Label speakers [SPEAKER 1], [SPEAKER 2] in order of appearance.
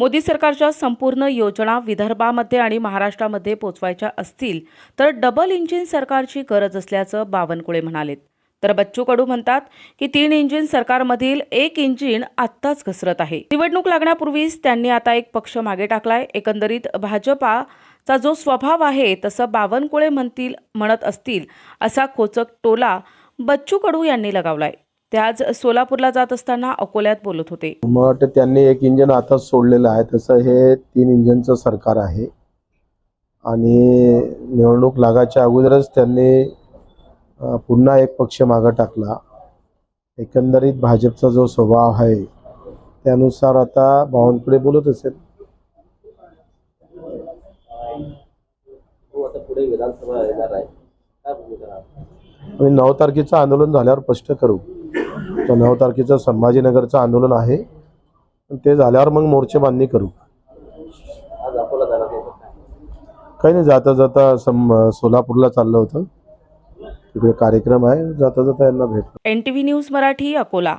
[SPEAKER 1] मोदी सरकारच्या संपूर्ण योजना विदर्भामध्ये आणि महाराष्ट्रामध्ये पोचवायच्या असतील तर डबल इंजिन सरकारची गरज असल्याचं बावनकुळे म्हणालेत. तर बच्चू कडू म्हणतात की तीन इंजिन सरकारमधील एक इंजिन आत्ताच घसरत आहे. निवडणूक लागण्यापूर्वीच त्यांनी आता एक पक्ष मागे टाकलाय. एकंदरीत भाजपाचा जो स्वभाव आहे तसं बावनकुळे म्हणतील म्हणत असतील असा खोचक टोला बच्चू कडू यांनी लगावलाय. ते आज सोलापूरला जात असताना अकोल्यात बोलत होते.
[SPEAKER 2] मला वाटतं त्यांनी एक इंजिन आताच सोडलेलं आहे. तसं हे तीन इंजिनचं सरकार आहे. आणि निवडणूक लागायच्या अगोदरच त्यांनी पुन्हा एक पक्ष मागं टाकला. एकंदरीत भाजपचा जो स्वभाव आहे त्यानुसार आता बावनकुळे बोलत असेल.
[SPEAKER 3] हो आता पुढे विधानसभा येणार आहे. काय भूमिका राहणार?
[SPEAKER 2] आणि नऊ तारखेचं आंदोलन झाल्यावर स्पष्ट करू. तर नऊ तारखेचं संभाजीनगरचं आंदोलन आहे. ते झाल्यावर मग मोर्चे बांधणी करू. काही नाही जाता जाता सम सोलापूरला चाललं होतं. तिकडे कार्यक्रम आहे जाता जाता यांना भेट.
[SPEAKER 1] N T V news Marathi Akola.